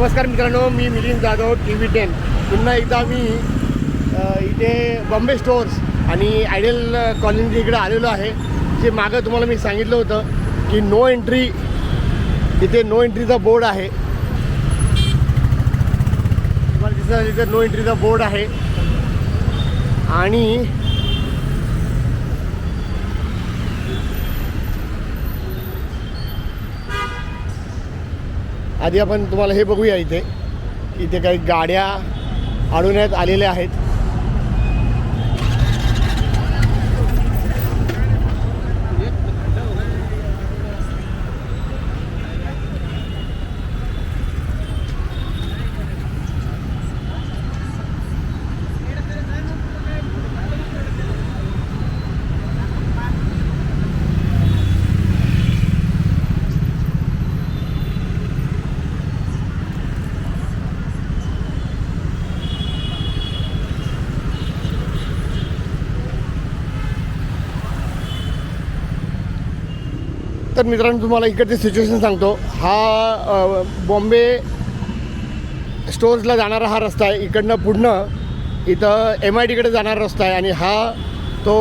नमस्कार मित्रांनो मी Milind Jadhav T V ten पुन्हा एकदा मी इथे बॉम्बे स्टोअर्स आणि आयडियल कॉलनी इकडे आलेलो आहे. जे मागं तुम्हाला मी सांगितलं होतं की नो एंट्री इथे नो एंट्रीचा बोर्ड आहे. तुम्हाला दिसत इथे नो एंट्रीचा बोर्ड आहे. आणि आधी आपण तुम्हाला हे बघूया इथे इथे काही गाड्या आणून आलेल्या आहेत. तर मित्रांनो तुम्हाला इकडचे सिच्युएशन सांगतो. हा बॉम्बे स्टोर्सला जाणारा हा रस्ता आहे. इकडनं पुढनं इथं एम आय टीकडे जाणारा रस्ता आहे. आणि हा तो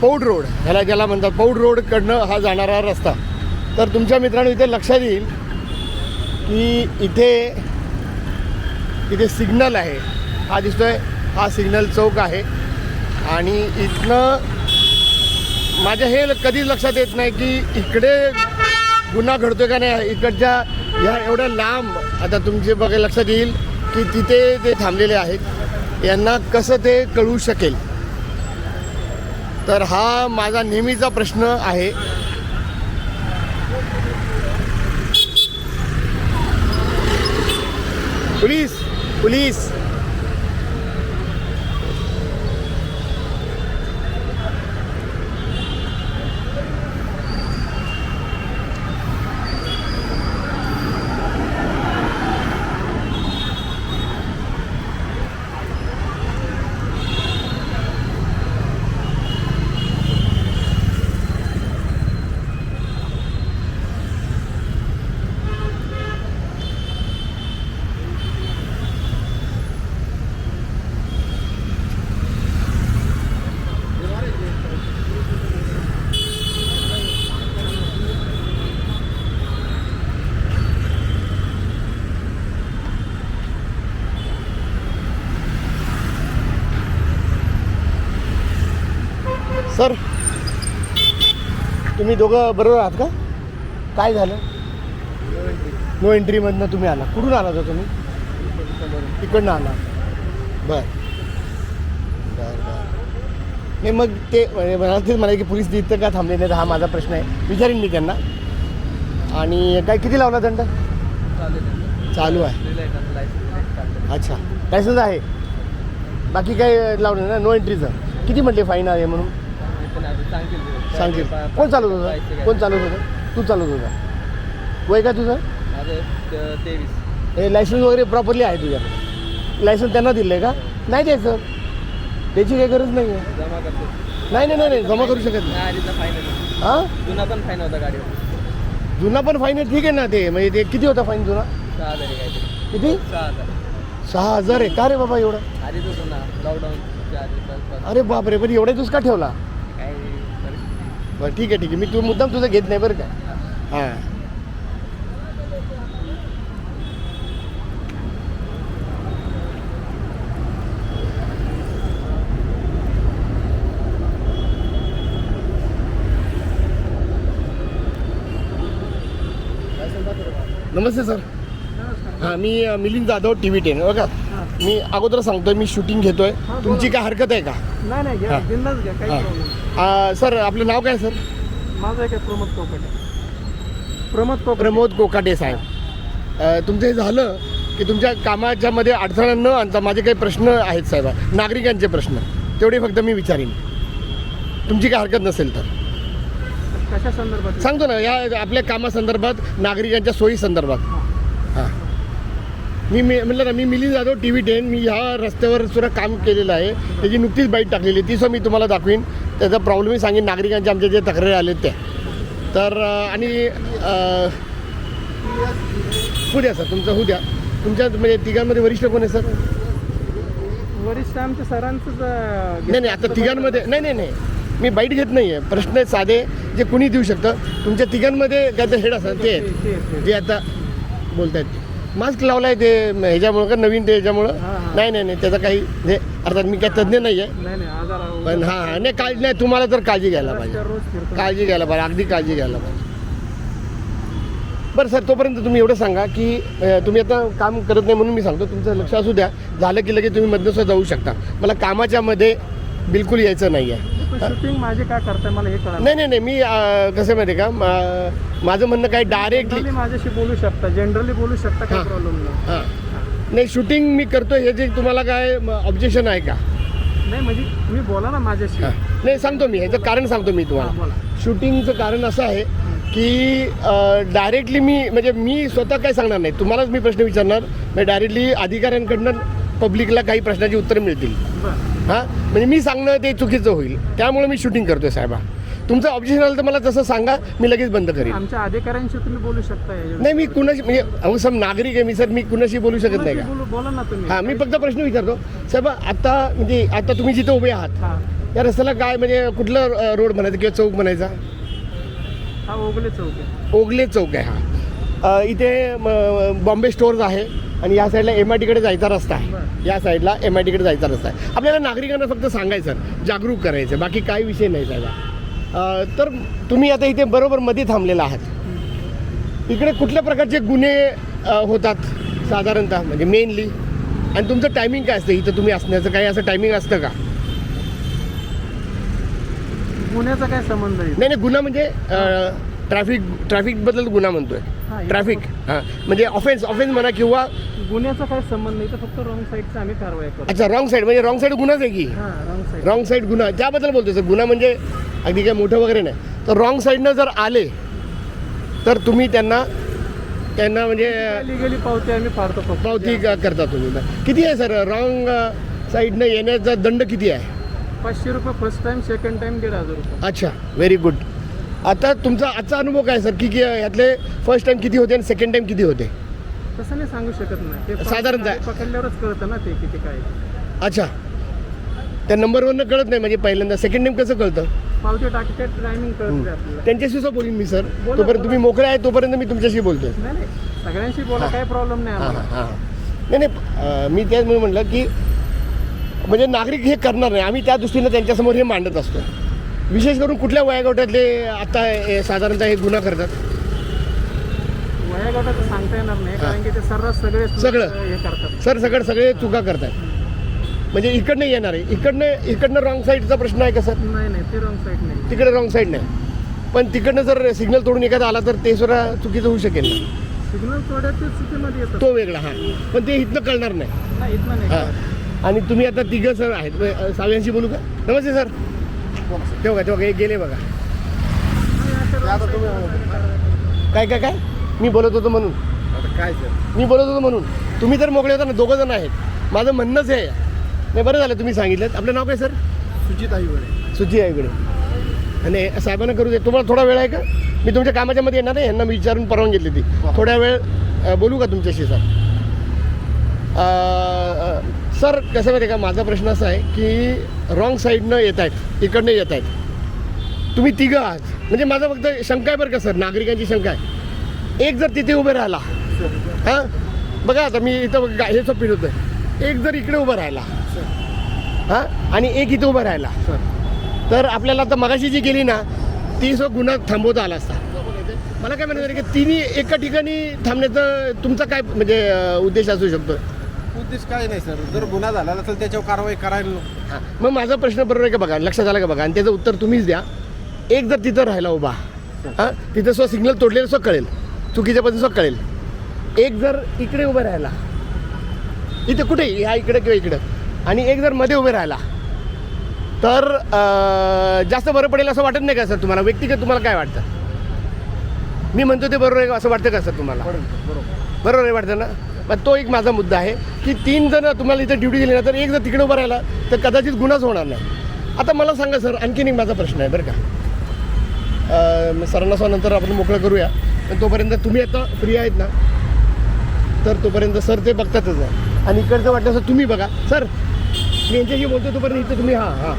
पौड रोड ह्याला ज्याला म्हणतात पौड रोडकडनं हा जाणारा रस्ता. तर तुमच्या मित्रांनो इथे लक्षात येईल की इथे इथे सिग्नल आहे. हा दिसतोय हा सिग्नल चौक आहे. आणि इथनं माझ्या हे कधीच लक्षात येत नाही की इकडे गुन्हा घडतोय का नाही? इकडच्या ह्या एवढ्या लांब आता तुमचे बघा लक्षात येईल की तिथे ते थांबलेले आहेत यांना कसं ते कळू शकेल? तर हा माझा नेहमीचा प्रश्न आहे. पोलीस पोलीस सर तुम्ही दोघं बरोबर आहात का? काय झालं? नो एंट्रीमधनं तुम्ही आला. कुठून आला होता तुम्ही? तिकडनं आला. बर. बर बर. नाही मग ते मला तेच म्हणाले की पोलीस तिथं का थांबले नाही हा माझा प्रश्न आहे. विचारीन मी त्यांना. आणि काय किती लावला दंड? चालू आहे. अच्छा. लायसन्स आहे. बाकी काय लावलं ना? नो एंट्रीचं किती म्हटले फाईन आहे म्हणून? सांगतील कोण चालवत होतं? कोण चालवत होतं? तू चालवत होता. वय का तुझं? तेवीस. हे लायसन्स वगैरे प्रॉपरली आहे तुझ्याकडे. लायसन्स त्यांना दिलं आहे का? नाही द्यायचं. त्याची काही गरज नाही आहे नाही नाही नाही जमा करू शकत नाही. हां? जुना पण फाईन होता गाडीवर. जुना पण फाईन आहे ठीक आहे ना ते? म्हणजे ते किती होता फाईन जुना? किती? सहा हजार. आहे. का रे बाबा एवढं? अरे बापरे पण एवढा दिवस का ठेवला? बरं ठीक आहे ठीक आहे. मी तू मुद्दाम तुझं घेत नाही बरं का? हां. नमस्ते सर. हां मी अ, Milind Jadhav T V ten बघा मी अगोदर सांगतोय मी शूटिंग घेतोय. तुमची काय हरकत आहे का? नाही नाही घ्या हा. बिंदास घ्या काही हां. प्रॉब्लेम नाही. आ, सर आपलं नाव काय सर? माझं आहे प्रमोद कोकटे. प्रमोद कोकटे. प्रमोद कोकाटे साहेब. अ, तुमचं हे झालं की तुमच्या कामाच्या मध्ये अडथळा न आणता माझे काही प्रश्न आहेत साहेब. नागरिकांचे प्रश्न. तेवढे फक्त मी विचारीन. तुमची काय हरकत नसेल तर. कशा संदर्भात? सांगतो ना या आपल्या कामासंदर्भात नागरिकांच्या सोयी संदर्भात. हां. मी मी म्हटलं ना मी Milind Jadhav T V ten मी ह्या रस्त्यावर सुद्धा काम केलेलं आहे. त्याची नुकतीच बाईट टाकलेली ती सुद्धा मी तुम्हाला दाखवीन. त्याचा प्रॉब्लेमही सांगेन नागरिकांच्या आमच्या जे तक्रारी आलेत त्या. तर आणि अं, होऊ द्या सर तुमचं होऊ द्या. तुमच्या म्हणजे तिघांमध्ये वरिष्ठ कोण आहे सर? वरिष्ठ आमच्या सरांचंच नाही नाही आता तिघांमध्ये नाही नाही नाही. मी बाईट घेत नाही आहे प्रश्न आहेत साधे जे कुणी देऊ शकतं. तुमच्या तिघांमध्ये काय हेड असतात ते आहेत. जे आता बोलतायत. मास्क लावलाय ते ह्याच्यामुळं का नवीन ते ह्याच्यामुळं? हां, हां. नाही नाही नाही त्याचं काही म्हणजे अर्थात मी काय तज्ज्ञ नाही आहे. पण हां हां नाही काळजी नाही तुम्हाला तर काळजी घ्यायला पाहिजे. काळजी घ्यायला पाहिजे अगदी काळजी घ्यायला पाहिजे. बरं सर तोपर्यंत तुम्ही एवढं सांगा की अं, तुम्ही आता काम करत नाही म्हणून मी सांगतो तुमचं लक्ष असू द्या. झालं की लगेच तुम्ही मधनं जाऊ शकता. मला कामाच्या मध्ये बिलकुल यायचं नाही आहे शूटिंग माझे काय करताय? मला हे नाही नाही नाही मी अं, कसं माहिती का? मा- माझं म्हणणं काय डायरेक्टली माझ्याशी बोलू शकता. जनरली बोलू शकता हां. प्रॉब्लेम नाही. हां. नाही शूटिंग मी करतोय हे जे तुम्हाला काय ऑब्जेक्शन आहे का? नाही म्हणजे तुम्ही बोला ना माझ्याशी. हां. नाही सांगतो मी ह्याचं कारण सांगतो मी हां, तुम्हाला बोला. शूटिंगचं कारण असं आहे की डायरेक्टली मी म्हणजे मी स्वतः काय सांगणार नाही. तुम्हालाच मी प्रश्न विचारणार. म्हणजे डायरेक्टली अधिकाऱ्यांकडनं पब्लिकला काही प्रश्नाची उत्तरं मिळतील. बरं. हां? म्हणजे मी सांगणं ते चुकीचं होईल. त्यामुळे मी शूटिंग करतोय साहेबा. तुमचं ऑब्जेक्शन आलं तर मला तसं सांगा मी लगेच बंद करीन. आमच्या अधिकाऱ्यांशी तुम्ही बोलू शकता याच्यावर. नाही मी कुणाशी म्हणजे अहो सम नागरिक आहे मी सर मी कुणाशी बोलू शकत नाही का? बोलू बोला ना तुम्ही. हां मी फक्त प्रश्न विचारतो. साहेब आता म्हणजे आता तुम्ही जिथे उभे आहात हा. या रस्त्याला काय म्हणजे कुठलं रोड म्हणायचं किंवा चौक म्हणायचा? हा ओगले चौक आहे. ओगले चौक आहे हा. अ, इथे म, बॉम्बे स्टोअर्स आहे. आणि या साईडला एम आय टीकडे जायचा रस्ता आहे. या साईडला एम आय टीकडे जायचा रस्ता आहे. आपल्याला नागरिकांना फक्त सांगायचं जागरूक करायचं बाकी काही विषय नाही अ, तर तुम्ही आता इथे बरोबर मध्ये थांबलेला आहात. इकडे कुठल्या प्रकारचे गुन्हे होतात? साधारणतः म्हणजे मेनली आणि तुमचं टायमिंग काय असतं? इथं तुम्ही असण्याचं काही असं टायमिंग असतं का? गुन्ह्याचा काय संबंध आहे? नाही नाही गुन्हा म्हणजे ट्रॅफिक ट्रॅफिकबद्दल गुन्हा म्हणतोय. हा, ट्रॅफिक हां. म्हणजे ऑफेन्स ऑफेन्स म्हणा किंवा गुन्ह्याचा काय संबंध नाही तर फक्त रॉंग साईडचा आम्ही कारवाई करतो. अच्छा रॉंग साईड म्हणजे रॉंग साईड गुन्हाच आहे की? हा रॉंग साईड रॉंग साईड गुन्हा. त्याबद्दल बोलतो सर गुन्हा म्हणजे अगदी काय मोठं वगैरे नाही. तर रॉंग साईडनं जर आले तर तुम्ही त्यांना त्यांना म्हणजे लिगली पावती आम्ही फाडतो फक्त. पावती क- करता तुम्ही. किती आहे सर रॉंग साईडनं येण्याचा दंड किती आहे? पाचशे रुपये फर्स्ट टाइम सेकंड टाइम दीड हजार रुपये. अच्छा व्हेरी गुड आता तुमचा आजचा अनुभव काय सर? की की यातले फर्स्ट टाइम किती होते आणि सेकंड टाइम किती होते? तसं नाही सांगू शकत नाही. ते साधारणतः- पकडल्यावरच कळतं ना ते किती काय. अच्छा. त्या नंबरवरनं कळत नाही म्हणजे पहिल्यांदा. सेकंड टाइम कसं कळतं? पावती टाकते टायमिंग कळते आपल्याला. त्यांच्याशी सुद्धा बोलीन मी सर. बोला, तोपर्यंत बोला. तुम्ही मोकळे आहे तोपर्यंत मी तुमच्याशी बोलतोय. नाही नाही. सगळ्यांशी बोला काही प्रॉब्लेम नाही हां आम्हाला नाही नाही अं, मी त्याच म्हणून म्हटलं की म्हणजे नागरिक हे करणार नाही. आम्ही त्या दृष्टीनं त्यांच्यासमोर हे मांडत असतो. विशेष करून कुठल्या वयागटातले आता हे साधारणतः हे गुन्हा करतात? वयागटाचं सांगता येणार नाही कारण की ते सर्रास सगळे सगळं. हे करतात. सर सगळं सगळे चुका करतात. म्हणजे इकडनं येणार आहे. इकडनं इकडनं रॉंग साईडचा प्रश्न आहे का सर? नाही नाही ते रॉंग साईड नाही. तिकडे रॉंग साईड नाही. पण तिकडनं जर सिग्नल तोडून एखादा आला तर ते सुद्धा चुकीचं होऊ शकेल ना. सिग्नल थोड्या ते चुकीमध्ये येतात. तो वेगळा हां. पण ते इथनं कळणार नाही. नाही इथनं नाही हां. आणि तुम्ही आता तिघं सर आहेत. म्हणजे, अ, साव्यांशी बोलू का? नमस्ते सर. तेव्हा का तेव्हा गेले बघा. काय काय काय? मी बोलत होतो म्हणून. काय सर? मी बोलत होतो म्हणून. तुम्ही तर मोकळे होता ना दोघं जण आहेत. माझं म्हणणंच आहे. नाही बरं झालं तुम्ही सांगितलं. आपलं नाव काय सर? सुजित आईवडे. सुची आहे इकडे आणि साहेबांना करू दे. तुम्हाला थोडा वेळ आहे का? मी तुमच्या कामाच्या मध्ये येणार आहे. यांना मी विचारून परवानगी घेतली ती थोड्या वेळ बोलू का तुमच्याशी सर? सर कसं माहिती का? माझा प्रश्न असा आहे की रॉंग साईडनं येत आहेत इकडनं येत आहेत. तुम्ही तिघं आहात. म्हणजे माझा फक्त शंका आहे बरं का सर? नागरिकांची शंका आहे. एक जर तिथे उभे राहिला हां? बघा आता मी इथं गा- हे फिरत होतं एक जर इकडे उभं राहिला हां? आणि एक इथं उभं राहिला तर आपल्याला आता मगाशी जी गेली ना ती सो गुन्हा थांबवता आला असता. मला काय म्हणायचं आहे की तिन्ही एका ठिकाणी थांबण्याचं तुमचा काय म्हणजे उद्देश असू शकतो? उद्देश काय नाही सर. जर गुन्हा झाला असेल त्याच्यावर कारवाई करायला. हां. मग माझा प्रश्न बरोबर आहे का बघा? लक्षात आलं का बघा? आणि त्याचं उत्तर तुम्हीच द्या. एक जर तिथं राहिला उभा हां तिथं स्व सिग्नल तोडलेलं स्व कळेल. चुकीच्या पद्धतीने स्व कळेल. एक जर इकडे उभं राहिला इथे कुठे? ह्या इकडे किंवा इकडं. आणि एक जर मध्ये उभे राहिला तर जास्त बरं पडेल असं वाटत नाही का सर तुम्हाला? व्यक्तिगत तुम्हाला काय वाटतं? मी म्हणतो ते बरोबर आहे का? असं वाटतं का सर तुम्हाला? बरोबर आहे वाटतं ना? पण तो एक माझा मुद्दा आहे. की तीन जण तुम्हाला इथे ड्युटी दिली ना तर एक जर तिकडे उभं राहिला तर कदाचित गुन्हाच होणार नाही. आता मला सांगा सर आणखीन एक माझा प्रश्न आहे बरं का. सरांना सो नंतर आपण मोकळं करूया. पण तोपर्यंत तुम्ही आता फ्री आहेत ना तर तोपर्यंत सर ते बघतातच आहे. आणि इकडचं वाटलं सर तुम्ही बघा. सर मी यांच्याशी बोलतो तोपर्यंत इथं तुम्ही हां हां.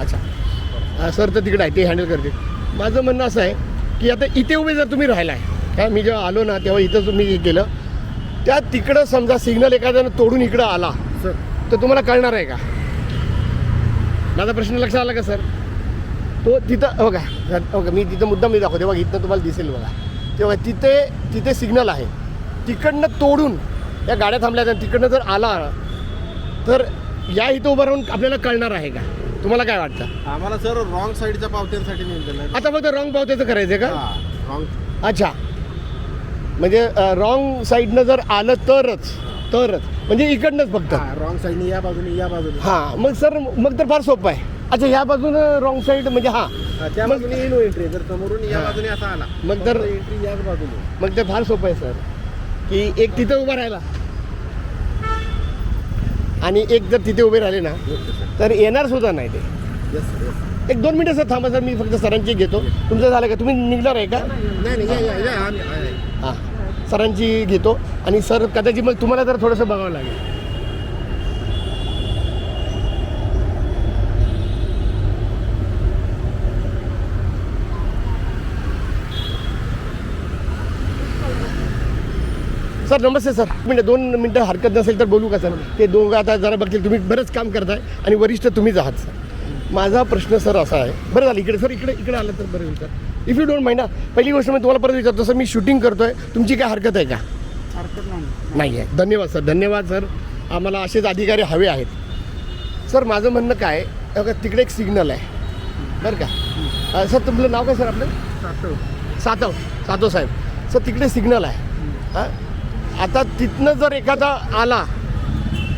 अच्छा. सर तर तिकडे आहे ते हँडल करते माझं म्हणणं असं आहे की आता इथे उभे जर तुम्ही राहिला आहे काय मी जेव्हा आलो ना तेव्हा इथं तुम्ही हे केलं. त्या तिकडं समजा सिग्नल एखाद्यानं तोडून इकडं आला सर. तर तुम्हाला कळणार आहे का? माझा प्रश्न लक्षात आला का सर? तो तिथं हो का सर, हो का मी तिथं मुद्दा मी दाखवते. बघा इथनं तुम्हाला दिसेल बघा. तेव्हा तिथे तिथे सिग्नल आहे. तिकडनं तोडून या गाड्या थांबल्या तिकडनं जर आला तर या इथं उभं राहून आपल्याला कळणार आहे का? तुम्हाला काय वाटतं? आम्हाला सर रॉंग साईडच्या पावत्यांसाठी आता फक्त रॉंग पावत्याचं करायचं आहे का? हा रॉंग अच्छा. म्हणजे रॉंग साईडनं जर आलं तरच तरच. म्हणजे इकडनंच फक्त. रॉंग साईडने या बाजूने या बाजूने. हां मग सर मग तर फार सोपं आहे. अच्छा ह्या बाजूनं रॉंग साईड म्हणजे हां. त्या बाजूने एंट्री जर समोरून या हा. बाजूने असा आला मग तर- एंट्री याच बाजूने. मग ते फार सोपं आहे सर. की एक तिथं उभा राहिला आणि एक जर तिथे उभे राहिले ना तर येणार सुद्धा नाही ते. एक दोन मिनिटं सर थांबा सर. मी फक्त सरांची घेतो. तुमचं झालं का? तुम्ही निघणार आहे का? नाही या या या. हां. सरांची घेतो. आणि सर कदाचित मग तुम्हाला जर थोडंसं बघावं लागेल. सर नमस्ते सर. मिनटं दोन मिनटं हरकत नसेल तर बोलू का सर? ते दोघं आता जरा बघतील. तुम्ही बरंच काम करताय आणि वरिष्ठ तुम्हीच आहात सर. माझा प्रश्न सर असा आहे. बरं झालं इकडे सर इकडे इकडे आलं तर बरं होईल sir. If you don't mind पहिली गोष्ट मी तुम्हाला परत विचारतो सर मी शूटिंग करतोय तुमची काय हरकत आहे का? हरकत नाही. आहे धन्यवाद सर. धन्यवाद सर. आम्हाला असेच अधिकारी हवे आहेत. सर माझं म्हणणं काय तिकडे एक सिग्नल आहे. बरं का? सर तुमचं नाव काय सर आपलं? सातव. सातव. सातव साहेब. सर तिकडे सिग्नल आहे. हां? आता तिथनं जर एखादा आला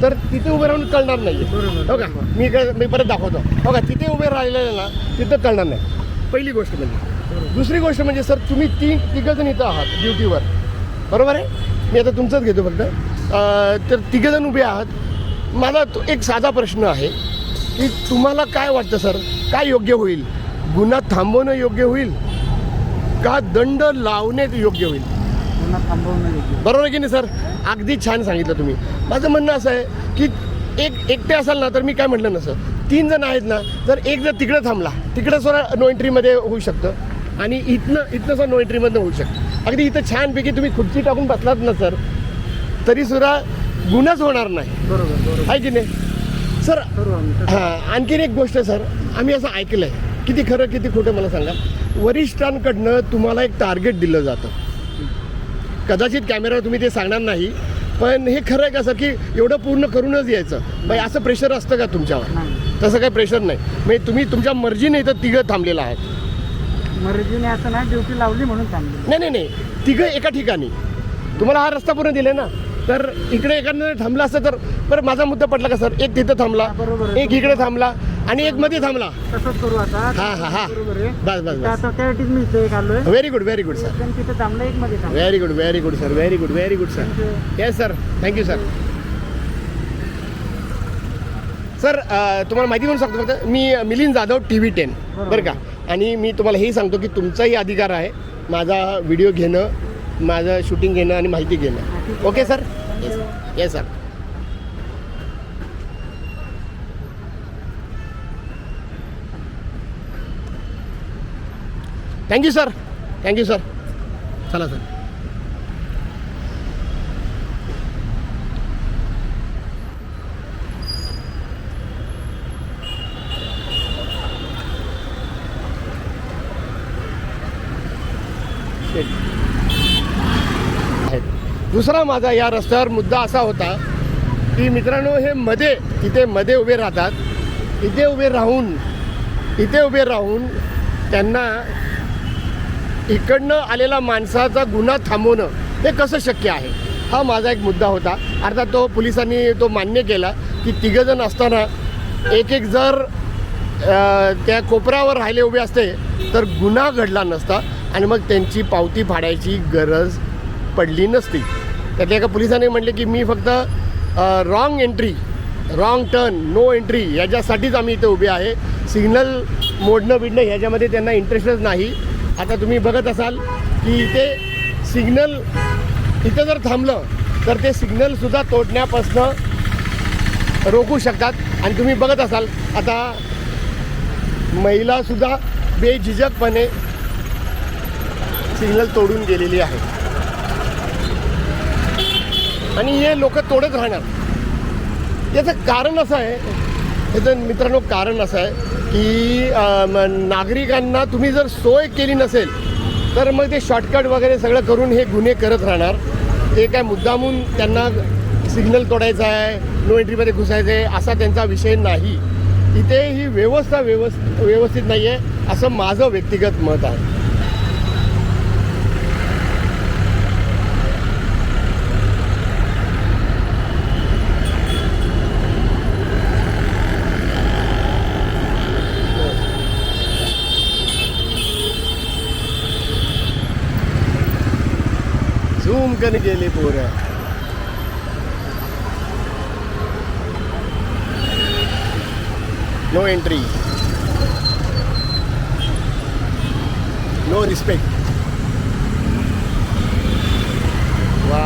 तर तिथे उभे राहून कळणार नाही हो का. मी काय मी परत दाखवतो. हो का? तिथे उभे राहिलेले ना तिथं कळणार नाही. पहिली गोष्ट म्हणजे दुसरी गोष्ट म्हणजे सर तुम्ही तीन तिघंजण इथं आहात ड्युटीवर. बरोबर आहे? मी आता तुमचंच घेतो फक्त. तर तिघंजण उभे आहात. मला तो एक साधा प्रश्न आहे की तुम्हाला काय वाटतं सर? काय योग्य होईल? गुन्हा थांबवणं योग्य होईल? का दंड लावणे योग्य होईल? थांबवणं बरोबर की नाही सर? अगदी छान सांगितलं तुम्ही. माझं म्हणणं असं आहे की एक एकटे असाल ना तर मी काय म्हटलं नसं तीन जण आहेत ना जर एक जर तिकडे थांबला तिकडे सुद्धा नो एंट्रीमध्ये होऊ शकतं. आणि इथनं इथनं सुद्धा नो एंट्रीमधनं होऊ शकतं. अगदी इथं छानपैकी तुम्ही खुर्ची टाकून बसलात ना सर तरीसुद्धा गुन्हाच होणार नाही. बरोबर आहे की नाही? सर. हां आणखीन एक गोष्ट सर आम्ही असं ऐकलं आहे किती खरं किती खोटं मला सांगा. वरिष्ठांकडनं तुम्हाला एक टार्गेट दिलं जातं. कदाचित कॅमेऱ्यावर तुम्ही ते सांगणार नाही पण हे खरं आहे का सर की एवढं पूर्ण करूनच यायचं? म्हणजे असं प्रेशर असतं का तुमच्यावर? तसं काही प्रेशर नाही. म्हणजे तुम्ही तुमच्या मर्जीने इथं तिघं थांबलेलं आहात. मर्जीने असं नाही ड्युटी लावली म्हणून थांबली नाही नाही नाही. तिघं एका ठिकाणी. तुम्हाला हा रस्ता पूर्ण दिले ना तर इकडे एखादं थांबला असतं तर बरं माझा मुद्दा पडला का सर? एक तिथं थांबला बरोबर. एक इकडे थांबला आणि एक मध्ये थांबला. तसंच करू आता. हा, हा, हा. बरोबर आहे. बस बस तर बस. आता त्यासाठीच मी इथे एक आलोय. Very good very good sir एक जण तिथे थांबलं एक मध्ये थांबलं. Very good very good sir very good very good sir yes sir thank you sir sir अ, तुम्हाला माहिती म्हणून सांगतो फक्त मी अ, Milind Jadhav T V ten बरोबर. बरं का? आणि मी तुम्हाला हेही सांगतो की तुमचाही अधिकार आहे माझा व्हिडिओ घेणं माझं शूटिंग घेणं आणि माहिती घेणं. Okay sir yes yes sir thank you sir thank you sir चला सर आहेत. दुसरा माझा या रस्त्यावर मुद्दा असा होता की मित्रांनो हे मध्ये तिथे मध्ये उभे राहतात. इथे उभे राहून इथे उभे राहून त्यांना इकडनं आलेला माणसाचा गुन्हा थांबवणं हे कसं शक्य आहे? हा माझा एक मुद्दा होता. अर्थात तो पोलिसांनी तो मान्य केला की तिघंजण असताना एक एक जर त्या कोपऱ्यावर राहिले उभे असते तर गुन्हा घडला नसता. आणि मग त्यांची पावती फाडायची गरज पडली नसती. त्यातल्या एका पोलिसाने म्हटले की मी फक्त wrong entry wrong turn no entry याच्यासाठीच आम्ही इथे उभे आहे. सिग्नल मोडणं बिडणं ह्याच्यामध्ये त्यांना इंटरेस्टच नाही. आता तुम्ही बघत असाल की इथे सिग्नल इथं जर थांबलं तर ते सिग्नलसुद्धा तोडण्यापासनं रोखू शकतात. आणि तुम्ही बघत असाल आता महिलासुद्धा बेझिजकपणे सिग्नल तोडून गेलेली आहे. आणि हे लोक तोडत राहणार. याचं कारण असं आहे याचं मित्रांनो कारण असं आहे की नागरिकांना तुम्ही जर सोय केली नसेल तर मग ते शॉर्टकट वगैरे सगळं करून हे गुन्हे करत राहणार. ते काय मुद्दामून त्यांना सिग्नल तोडायचा आहे नो एंट्रीमध्ये घुसायचं आहे असा त्यांचा विषय नाही. इथे ही व्यवस्था व्यवस् व्यवस्थित नाही आहे असं माझं व्यक्तिगत मत आहे. झूम कन गेले पोरं नो एंट्री नो रिस्पेक्ट वा